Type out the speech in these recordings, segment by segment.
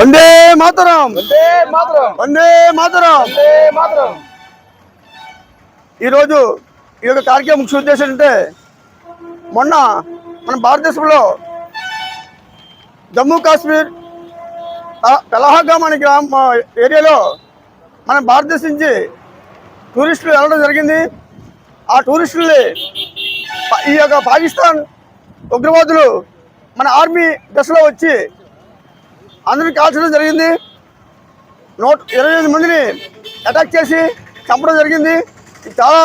వందే మాతరం. వందే మాతరం. ఈరోజు ఈ యొక్క కార్యక్రమం ముఖ్య ఉద్దేశం అంటే మొన్న మన భారతదేశంలో జమ్మూ కాశ్మీర్ పెలహాగామ్ అనే గ్రామ ఏరియాలో మన భారతదేశం నుంచి టూరిస్టులు వెళ్ళడం జరిగింది. ఆ టూరిస్టుల్ని ఈ యొక్క పాకిస్తాన్ ఉగ్రవాదులు మన ఆర్మీ దశలో వచ్చి అందరికి కాల్చడం జరిగింది. నూట ఇరవై ఐదు మందిని అటాక్ చేసి చంపడం జరిగింది. చాలా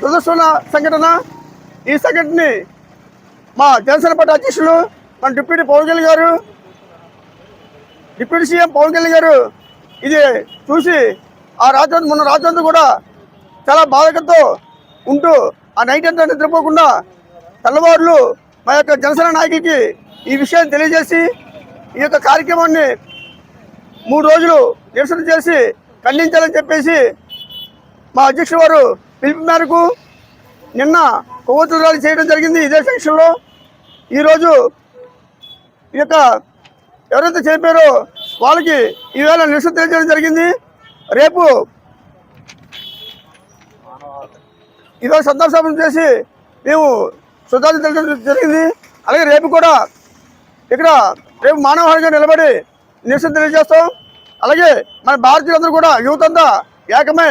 దురదృష్టమైన సంఘటన. ఈ సంఘటనని మా జనసేన పార్టీ అధ్యక్షులు మన డిప్యూటీ పవన్ కళ్యాణ్ గారు డిప్యూటీ సీఎం పవన్ కళ్యాణ్ గారు ఇది చూసి ఆ రాత్రి మొన్న రాత్రంతా కూడా చాలా బాధకంతో ఉంటూ ఆ నైట్ అంతా నిద్రపోకుండా తెల్లవారులు మా యొక్క జనసేన నాయకుడికి ఈ విషయాన్ని తెలియజేసి ఈ యొక్క కార్యక్రమాన్ని మూడు రోజులు నిరసన చేసి ఖండించాలని చెప్పేసి మా అధ్యక్షుడు వారు పిలుపు మేరకు నిన్న కొవ్వొత్తుల ర్యాలీ చేయడం జరిగింది ఇదే సెక్షన్లో. ఈరోజు ఈ యొక్క ఎవరైతే చనిపోయారో వాళ్ళకి ఈవేళ నిరసన తెలియజేయడం జరిగింది. రేపు ఈవేళ సందర్శనం చేసి మేము శ్రద్ధాంజలి తెలియజేయడం జరిగింది. అలాగే రేపు కూడా ఇక్కడ రేపు మానవహారంగా నిలబడి నిరసన తెలియజేస్తాం. అలాగే మన భారతీయులందరూ కూడా యువత అంతా ఏకమై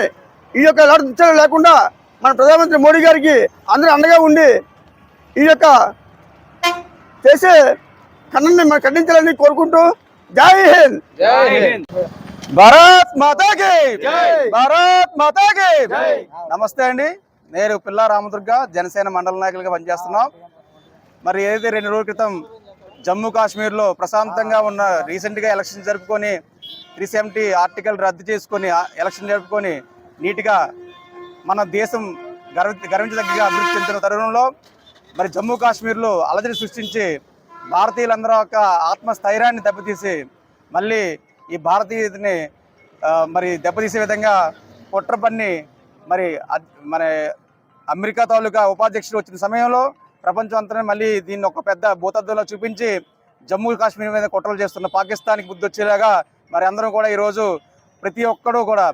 ఈ యొక్క ఎలాంటి లేకుండా మన ప్రధానమంత్రి మోడీ గారికి అందరూ అండగా ఉండి ఈ యొక్క చేసే కన్నని మనం ఖండించాలని కోరుకుంటూ జై హింద్. జై హింద్. భారత్ మాతాకి జై. భారత్ మాతాకి జై. నమస్తే అండి. నేను పిల్ల రామదుర్గ జనసేన మండల నాయకులుగా పనిచేస్తున్నాం. మరి ఏదైతే రెండు రోజుల క్రితం జమ్మూ కాశ్మీర్లో ప్రశాంతంగా ఉన్న రీసెంట్గా ఎలక్షన్ జరుపుకొని త్రీ సెవెంటీ ఆర్టికల్ రద్దు చేసుకొని ఎలక్షన్ జరుపుకొని నీట్గా మన దేశం గర్వ గర్వించదగ్గగా అభివృద్ధి చెందిన తరుణంలో మరి జమ్మూ కాశ్మీర్లో అలజడి సృష్టించి భారతీయులందరూ యొక్క ఆత్మస్థైర్యాన్ని దెబ్బతీసి మళ్ళీ ఈ భారతీయతని మరి దెబ్బతీసే విధంగా కుట్ర పన్ని మరి మన అమెరికా తాలూకా ఉపాధ్యక్షుడు వచ్చిన సమయంలో ప్రపంచం అంతా మళ్ళీ దీన్ని ఒక పెద్ద భూతద్దంలో చూపించి జమ్మూ కాశ్మీర్ మీద కుట్రలు చేస్తున్న పాకిస్తాన్కి బుద్ధి వచ్చేలాగా మరి అందరం కూడా ఈరోజు ప్రతి ఒక్కడూ కూడా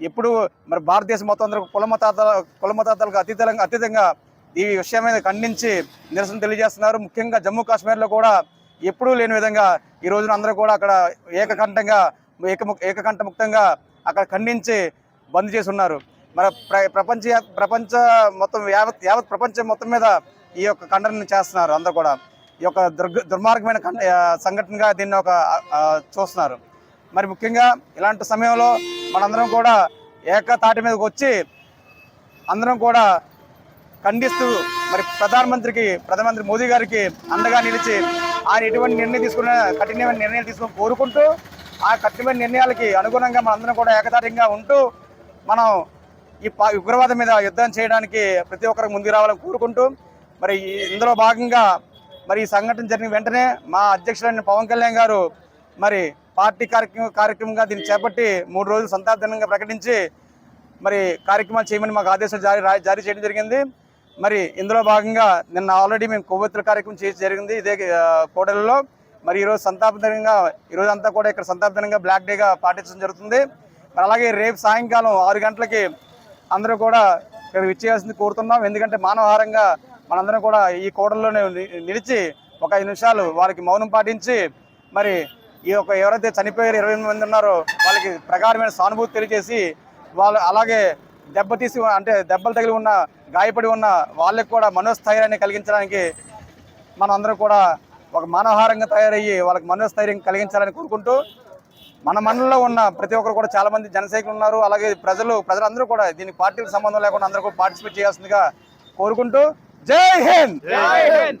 ఎప్పుడు మరి భారతదేశం మొత్తం అందరూ కులమతాత కులమతాతలకు అతీతంగా అతీతంగా ఈ విషయం మీద ఖండించి నిరసన తెలియజేస్తున్నారు. ముఖ్యంగా జమ్మూ కాశ్మీర్లో కూడా ఎప్పుడూ లేని విధంగా ఈ రోజున అందరూ కూడా అక్కడ ఏకకంఠంగా ఏకము ఏకకంఠముక్తంగా అక్కడ ఖండించి బంద్ చేసి ఉన్నారు. మన ప్ర ప్రపంచ ప్రపంచ మొత్తం యావత్ యావత్ ప్రపంచం మొత్తం మీద ఈ యొక్క ఖండనను చేస్తున్నారు అందరూ కూడా. ఈ యొక్క దుర్గ దుర్మార్గమైన సంఘటనగా దీన్ని ఒక చూస్తున్నారు. మరి ముఖ్యంగా ఇలాంటి సమయంలో మనందరం కూడా ఏకతాటి మీదకి వచ్చి అందరం కూడా ఖండిస్తూ మరి ప్రధానమంత్రికి ప్రధానమంత్రి మోదీ గారికి అండగా నిలిచి ఆయన ఎటువంటి నిర్ణయం తీసుకున్న కఠినమైన నిర్ణయాలు తీసుకుని కోరుకుంటూ ఆ కఠినమైన నిర్ణయాలకి అనుగుణంగా మనందరం కూడా ఏకతాటిగా ఉంటూ మనం ఈ ఉగ్రవాదం మీద యుద్ధం చేయడానికి ప్రతి ఒక్కరికి ముందుకు రావాలని కోరుకుంటూ మరి ఇందులో భాగంగా మరి ఈ సంఘటన జరిగిన వెంటనే మా అధ్యక్షులైన పవన్ కళ్యాణ్ గారు మరి పార్టీ కార్యక్రమ కార్యక్రమంగా దీన్ని చేపట్టి మూడు రోజులు సంతాపజనంగా ప్రకటించి మరి కార్యక్రమాలు చేయమని మాకు ఆదేశాలు జారీ జారీ చేయడం జరిగింది. మరి ఇందులో భాగంగా నిన్న ఆల్రెడీ మేము కొవ్వొత్తుల కార్యక్రమం చేసి జరిగింది ఇదే కోడలలో. మరి ఈరోజు సంతాపజనంగా ఈరోజు అంతా కూడా ఇక్కడ సంతాపజనంగా బ్లాక్ డేగా పాటించడం జరుగుతుంది. మరి అలాగే రేపు సాయంకాలం ఆరు గంటలకి అందరూ కూడా ఇక్కడ విచ్చేయాల్సింది కోరుతున్నాం. ఎందుకంటే మానవహారంగా మనందరం కూడా ఈ కోడల్లోనే ని- నిలిచి ఒక ఐదు నిమిషాలు వాళ్ళకి మౌనం పాటించి మరి ఈ యొక్క ఎవరైతే చనిపోయారు ఇరవై ఎనిమిది మంది ఉన్నారో వాళ్ళకి ప్రకారమైన సానుభూతి తెలియజేసి వాళ్ళు అలాగే దెబ్బతీసి అంటే దెబ్బలు తగిలి ఉన్న గాయపడి ఉన్న వాళ్ళకి కూడా మనోస్థైర్యాన్ని కలిగించడానికి మనందరం కూడా ఒక మానవహారంగా తయారయ్యి వాళ్ళకి మనోస్థైర్యం కలిగించాలని కోరుకుంటూ మన మనలో ఉన్న ప్రతి ఒక్కరు కూడా చాలా మంది జనసైనికులు ఉన్నారు. అలాగే ప్రజలు ప్రజలందరూ కూడా దీనికి పార్టీలకు సంబంధం లేకుండా అందరూ కూడా పార్టిసిపేట్ చేయాల్సిందిగా కోరుకుంటూ జై హింద్! జై హింద్!